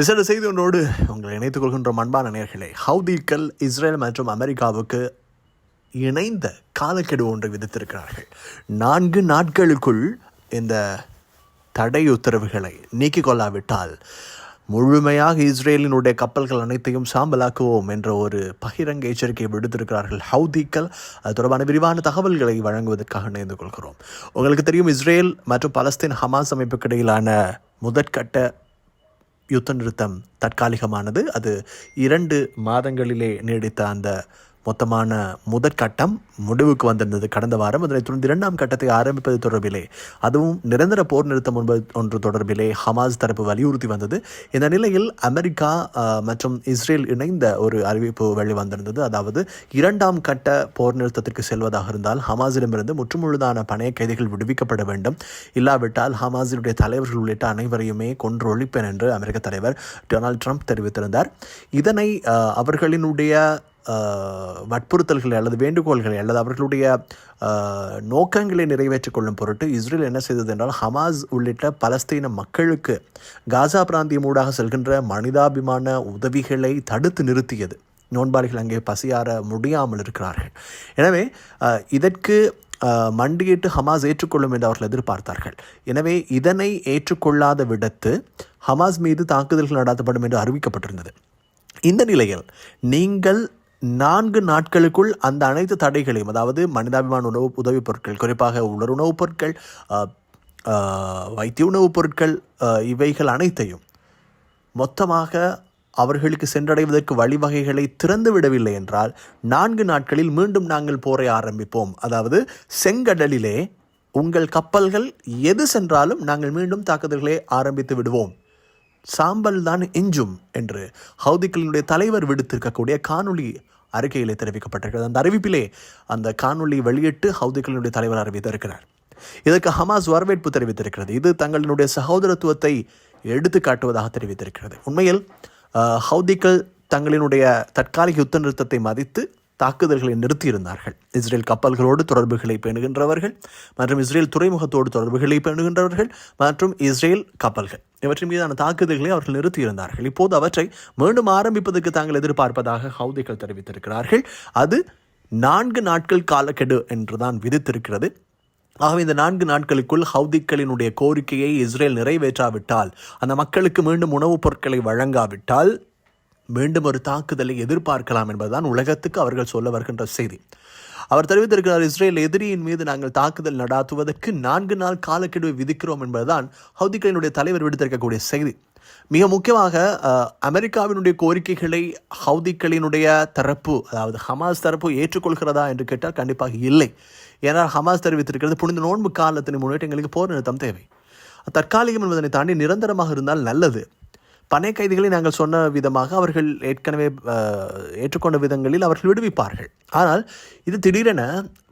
விசேட செய்தி ஒன்றோடு உங்களை இணைத்துக் கொள்கின்ற அன்பான நேர்களே ஹவுதிகள் இஸ்ரேல் மற்றும் அமெரிக்காவுக்கு இணைந்த காலக்கெடு ஒன்றை விதித்திருக்கிறார்கள். நான்கு நாட்களுக்குள் இந்த தடை உத்தரவுகளை நீக்கிக் கொள்ளாவிட்டால் முழுமையாக இஸ்ரேலினுடைய கப்பல்கள் அனைத்தையும் சாம்பலாக்குவோம் என்ற ஒரு பகிரங்க எச்சரிக்கையை விடுத்திருக்கிறார்கள் ஹவுதிக்கள் அது தொடர்பான விரிவான தகவல்களை வழங்குவதற்காக இணைந்து கொள்கிறோம். உங்களுக்கு தெரியும் இஸ்ரேல் மற்றும் பலஸ்தீன் ஹமாஸ் அமைப்புக்கு இடையிலான முதற்கட்ட யுத்த நிறுத்தம் தற்காலிகமானது. அது இரண்டு மாதங்களிலே நீடித்த அந்த மொத்தமான முதற்கட்டம் முடிவுக்கு வந்திருந்தது. கடந்த வாரம் அதனைத் தொடர்ந்து இரண்டாம் கட்டத்தை ஆரம்பிப்பது தொடர்பிலே. அதுவும் நிரந்தர போர் நிறுத்தம் ஒன்பது ஒன்று தொடர்பிலே ஹமாஸ் தரப்பு வலியுறுத்தி வந்தது. இந்த நிலையில் அமெரிக்கா மற்றும் இஸ்ரேல் இணைந்த ஒரு அறிவிப்பு வெளிவந்திருந்தது. அதாவது இரண்டாம் கட்ட போர் நிறுத்தத்திற்கு செல்வதாக இருந்தால் ஹமாஸிடமிருந்து முற்றுமுழுதான பணைய கைதிகள் விடுவிக்கப்பட வேண்டும். இல்லாவிட்டால் ஹமாஸினுடைய தலைவர்கள் உள்ளிட்ட அனைவரையுமே கொன்று ஒழிப்பேன் என்று அமெரிக்க தலைவர் டொனால்ட் ட்ரம்ப் தெரிவித்திருந்தார். இதனை அவர்களினுடைய வற்புறுத்தல்களை அல்லது வேண்டுகோள்களை அல்லது அவர்களுடைய நோக்கங்களை நிறைவேற்றிக் கொள்ளும் பொருட்டு இஸ்ரேல் என்ன செய்தது என்றால் ஹமாஸ் உள்ளிட்ட பலஸ்தீன மக்களுக்கு காசா பிராந்தியம் ஊடாக செல்கின்ற மனிதாபிமான உதவிகளை தடுத்து நிறுத்தியது. நோன்பாளிகள் அங்கே பசியாற முடியாமல் இருக்கிறார்கள். எனவே இதற்கு மண்டியிட்டு ஹமாஸ் ஏற்றுக்கொள்ளும் என்று அவர்கள் எதிர்பார்த்தார்கள். எனவே இதனை ஏற்றுக்கொள்ளாத விடத்து ஹமாஸ் மீது தாக்குதல்கள் நடத்தப்படும் என்று அறிவிக்கப்பட்டிருந்தது. இந்த நிலையில் நீங்கள் நான்கு நாட்களுக்குள் அந்த அனைத்து தடைகளையும் அதாவது மனிதாபிமான உணவு உதவிப் பொருட்கள் குறிப்பாக உலர் உணவுப் பொருட்கள் வைத்திய உணவுப் பொருட்கள் இவைகள் அனைத்தையும் மொத்தமாக அவர்களுக்கு சென்றடைவதற்கு வழிவகைகளை திறந்து விடவில்லை என்றால் நான்கு நாட்களில் மீண்டும் நாங்கள் போரை ஆரம்பிப்போம். அதாவது செங்கடலிலே உங்கள் கப்பல்கள் எது சென்றாலும் நாங்கள் மீண்டும் தாக்குதல்களை ஆரம்பித்து விடுவோம். சாம்பல் தான் எஞ்சும் என்று ஹவுதிக்களினுடைய தலைவர் விடுத்திருக்கக்கூடிய காணொளி அறிக்கையிலே தெரிவிக்கப்பட்டிருக்கிறது. அந்த அறிவிப்பிலே அந்த காணொளி வெளியிட்டு ஹவுதிகளினுடைய தலைவர் அறிவித்திருக்கிறார். இதற்கு ஹமாஸ் வரவேற்பு தெரிவித்திருக்கிறது. இது தங்களினுடைய சகோதரத்துவத்தை எடுத்து காட்டுவதாக தெரிவித்திருக்கிறது. உண்மையில் அஹ், ஹவுதிகள் தங்களினுடைய தற்காலிக யுத்த நிறுத்தத்தை மதித்து தாக்குதல்களை நிறுத்தியிருந்தார்கள். இஸ்ரேல் கப்பல்களோடு தொடர்புகளை பேணுகின்றவர்கள் மற்றும் இஸ்ரேல் துறைமுகத்தோடு தொடர்புகளை பேணுகின்றவர்கள் மற்றும் இஸ்ரேல் கப்பல்கள். இவற்றின் மீதான தாக்குதல்களை அவர்கள் நிறுத்தியிருந்தார்கள். இப்போது அவற்றை மீண்டும் ஆரம்பிப்பதற்கு தாங்கள் எதிர்பார்ப்பதாக ஹவுதிகள் தெரிவித்திருக்கிறார்கள். அது நான்கு நாட்கள் காலக்கெடு என்றுதான் விதித்திருக்கிறது. ஆகவே இந்த நான்கு நாட்களுக்குள் ஹவுதிக்களினுடைய கோரிக்கையை இஸ்ரேல் நிறைவேற்றாவிட்டால் அந்த மக்களுக்கு மீண்டும் உணவுப் பொருட்களை வழங்காவிட்டால் மீண்டும் ஒரு தாக்குதலை எதிர்பார்க்கலாம் என்பதுதான் உலகத்துக்கு அவர்கள் சொல்ல வருகின்ற செய்தி. அவர் தெரிவித்திருக்கிறார் இஸ்ரேல் எதிரியின் மீது நாங்கள் தாக்குதல் நடாத்துவதற்கு நான்கு நாள் காலக்கெடுவை விதிக்கிறோம் என்பதுதான் ஹவுதிகளினுடைய தலைவர் விடுத்திருக்கக்கூடிய செய்தி. மிக முக்கியமாக அமெரிக்காவினுடைய கோரிக்கைகளை ஹவுதிக்களினுடைய தரப்பு அதாவது ஹமாஸ் தரப்பு ஏற்றுக்கொள்கிறதா என்று கேட்டால் கண்டிப்பாக இல்லை. ஏனால் ஹமாஸ் தெரிவித்திருக்கிறது புனித நோன்பு காலத்தின் முன்னேற்றங்களுக்கு எங்களுக்கு போர் நிறுத்தம் தேவை. தற்காலிகம் என்பதனை தாண்டி நிரந்தரமாக இருந்தால் நல்லது. பனை கைதிகளை நாங்கள் சொன்ன விதமாக அவர்கள் ஏற்கனவே ஏற்றுக்கொண்ட விதங்களில் அவர்கள் விடுவிப்பார்கள். ஆனால் இது திடீரென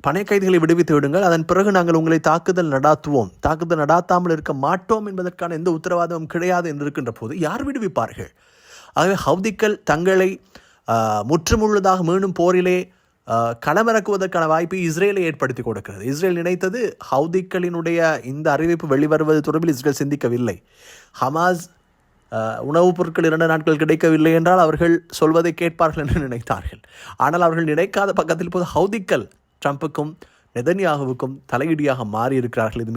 பனை கைதிகளை விடுவித்து விடுங்கள் அதன் பிறகு நாங்கள் உங்களை தாக்குதல் நடாத்துவோம். தாக்குதல் நடாத்தாமல் இருக்க மாட்டோம் என்பதற்கான எந்த உத்தரவாதமும் கிடையாது என்று இருக்கின்ற போது யார் விடுவிப்பார்கள்? ஆகவே ஹவுதிக்கள் தங்களை முற்றுமுள்ளதாக முற்றுமுழுதாக மீண்டும் போரிலே களமிறக்குவதற்கான வாய்ப்பை இஸ்ரேலை ஏற்படுத்தி கொடுக்கிறது. இஸ்ரேல் நினைத்தது ஹவுதிக்களினுடைய இந்த அறிவிப்பு வெளிவருவது தொடர்பில் இஸ்ரேல் சிந்திக்கவில்லை. ஹமாஸ் உணவுப் பொருட்கள் இரண்டு நாட்கள் கிடைக்கவில்லை என்றால் அவர்கள் சொல்வதை கேட்பார்கள் என்று நினைத்தார்கள். ஆனால் அவர்கள் நினைக்காத பக்கத்தில் இப்போது ஹவுதிக்கல் ட்ரம்ப்புக்கும் நெதன்யாகுவுக்கும் தலையிடியாக மாறி இருக்கிறார்கள் இது மிக